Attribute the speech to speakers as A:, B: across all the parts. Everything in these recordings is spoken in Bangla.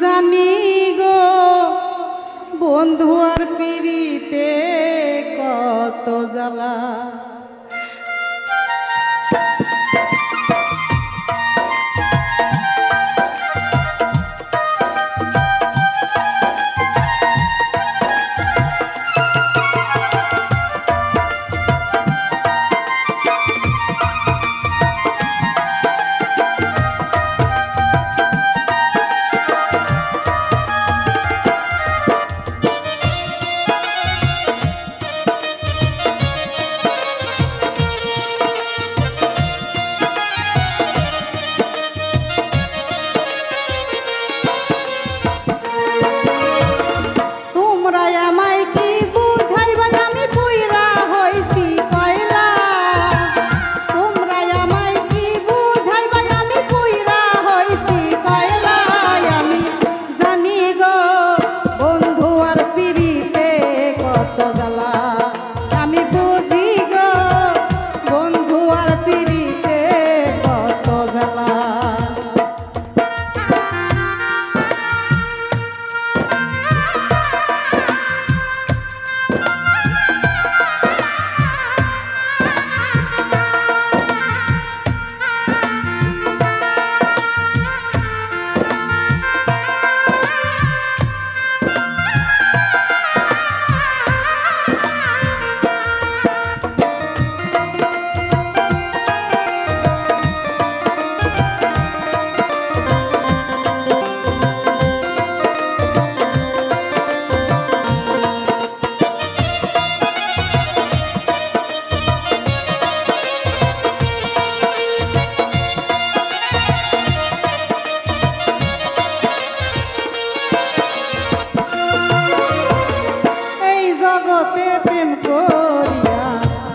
A: জানি গো বন্ধু আর পিড়িতে কত জ্বালা। জগতে প্রেম করিয়া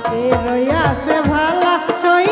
A: কে রইয়াছে ভালা সই